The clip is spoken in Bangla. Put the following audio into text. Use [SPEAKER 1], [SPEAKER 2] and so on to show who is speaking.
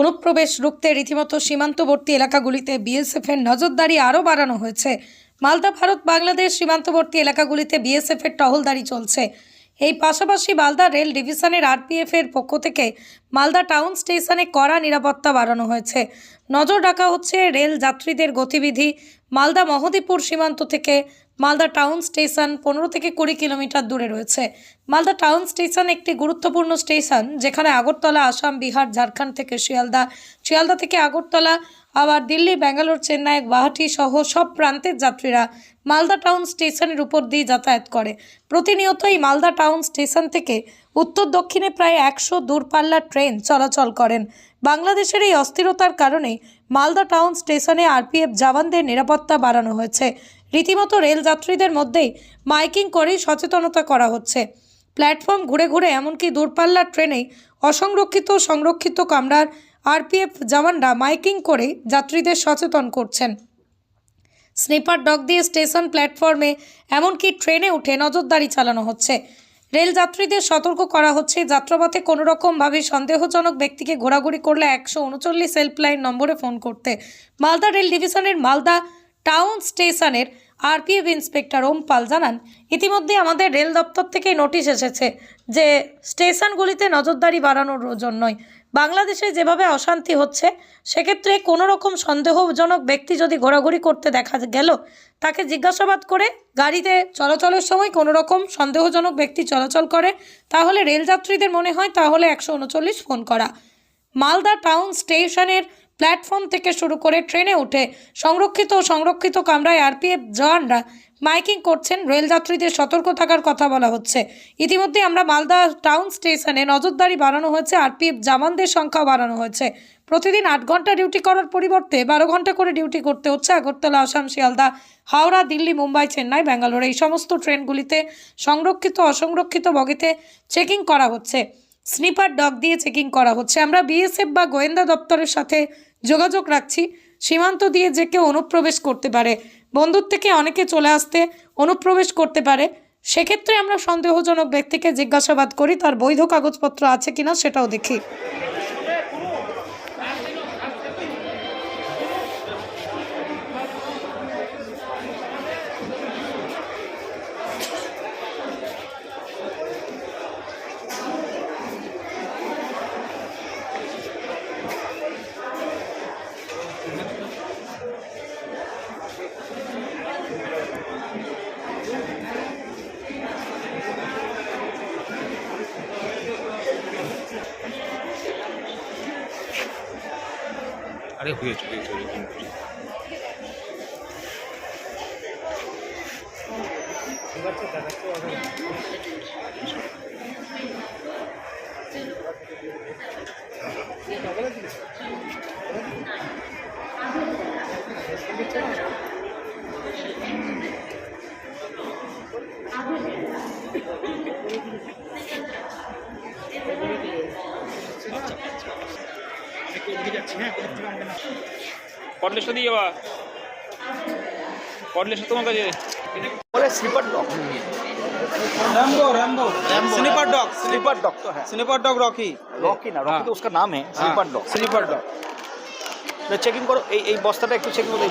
[SPEAKER 1] অনুপ্রবেশ রুখতে রীতিমতো সীমান্তবর্তী এলাকাগুলিতে বিএসএফ এর নজরদারি আরও বাড়ানো হয়েছে। মালদা, ভারত, বাংলাদেশ সীমান্তবর্তী এলাকাগুলিতে বিএসএফ এর টহলদারি চলছে। এই পাশাপাশি মালদা রেল ডিভিশনের আরপিএফ এর পক্ষ থেকে মালদা টাউন স্টেশনে কড়া নিরাপত্তা বাড়ানো হয়েছে। নজর রাখা হচ্ছে রেল যাত্রীদের গতিবিধি। মালদা মহদীপুর সীমান্ত থেকে মালদা টাউন স্টেশন পনেরো থেকে কুড়ি কিলোমিটার দূরে রয়েছে। মালদা টাউন স্টেশন একটি গুরুত্বপূর্ণ স্টেশন, যেখানে আগরতলা, আসাম, বিহার, ঝাড়খণ্ড থেকে শিয়ালদা শিয়ালদা থেকে আগরতলা, আবার দিল্লি, ব্যাঙ্গালোর, চেন্নাই, গুয়াহাটি সহ সব প্রান্তের যাত্রীরা মালদা টাউন স্টেশনের উপর দিয়ে যাতায়াত করে। প্রতিনিয়ত এই মালদা টাউন স্টেশন থেকে উত্তর দক্ষিণে প্রায় একশো দূরপাল্লার ট্রেন চলাচল করেন। বাংলাদেশের এই অস্থিরতার কারণে মালদা টাউন স্টেশনে আরপিএফ জওয়ানদের নিরাপত্তা বাড়ানো হয়েছে। রীতিমতো রেল যাত্রীদের মধ্যেই মাইকিং করেই সচেতনতা করা হচ্ছে। প্ল্যাটফর্ম ঘুরে ঘুরে এমনকি দূরপাল্লার ট্রেনেই অসংরক্ষিত সংরক্ষিত কামরার আরপিএফ জওয়ানরা মাইকিং করে যাত্রীদের সচেতন করছেন। স্নিপার ডগ দিয়ে স্টেশন প্ল্যাটফর্মে এমনকি ট্রেনে উঠে নজরদারি চালানো হচ্ছে। রেল যাত্রীদের সতর্ক করা হচ্ছে, যাত্রাপথে কোনো রকমভাবে সন্দেহজনক ব্যক্তিকে ঘোরাঘুরি করলে একশো উনচল্লিশ হেল্পলাইন নম্বরে ফোন করতে। মালদা রেল ডিভিশনের মালদা টাউন স্টেশনের আরপিএফ ইন্সপেক্টর ওম পাল জানান, ইতিমধ্যে আমাদের রেল দপ্তর থেকে নোটিশ এসেছে যে স্টেশনগুলিতে নজরদারি বাড়ানোর জন্যই বাংলাদেশে যেভাবে অশান্তি হচ্ছে, সেক্ষেত্রে কোনো রকম সন্দেহজনক ব্যক্তি যদি ঘোরাঘুরি করতে দেখা গেল, তাকে জিজ্ঞাসাবাদ করে গাড়িতে চলাচলের সময় কোনো রকম সন্দেহজনক ব্যক্তি চলাচল করে, তাহলে রেলযাত্রীদের মনে হয় তাহলে একশো উনচল্লিশ ফোন করা। মালদা টাউন স্টেশনের প্ল্যাটফর্ম থেকে শুরু করে ট্রেনে উঠে সংরক্ষিত ও সংরক্ষিত কামরায় আরপিএফ জওয়ানরা মাইকিং করছেন রেলযাত্রীদের সতর্ক থাকার কথা বলা হচ্ছে। ইতিমধ্যে আমরা মালদা টাউন স্টেশনে নজরদারি বাড়ানো হয়েছে, আরপিএফ জওয়ানদের সংখ্যাও বাড়ানো হয়েছে। প্রতিদিন আট ঘণ্টা ডিউটি করার পরিবর্তে বারো ঘণ্টা করে ডিউটি করতে হচ্ছে আগরতলা, আসাম, শিয়ালদা, হাওড়া, দিল্লি, মুম্বাই, চেন্নাই, ব্যাঙ্গালোর। এই সমস্ত ট্রেনগুলিতে সংরক্ষিত, অসংরক্ষিত বগিতে চেকিং করা হচ্ছে। স্নিপার ডগ দিয়ে চেকিং করা হচ্ছে। আমরা বিএসএফ বা গোয়েন্দা দপ্তরের সাথে যোগাযোগ রাখছি। সীমান্ত দিয়ে যে কেউ অনুপ্রবেশ করতে পারে, বন্দর থেকে অনেকে চলে আসতে অনুপ্রবেশ করতে পারে, সেক্ষেত্রে আমরা সন্দেহজনক ব্যক্তিকে জিজ্ঞাসাবাদ করি, তার বৈধ কাগজপত্র আছে কিনা সেটাও দেখি।
[SPEAKER 2] আরে হয়েছে হয়েছে হয়েছে। কটলেশটা দিয়ে যাবা কটলেশটা তোমার কাছে
[SPEAKER 3] बोले sleeper dog
[SPEAKER 4] Rambo Rambo sleeper dog
[SPEAKER 3] sleeper dog तो है
[SPEAKER 4] स्लीपर डॉग रॉकी
[SPEAKER 3] রকি না রকি তো उसका नाम है
[SPEAKER 4] हाँ।
[SPEAKER 3] Sleeper dog
[SPEAKER 4] sleeper dog
[SPEAKER 3] checking করো এই এই বস্তাটা একটু চেকিং করে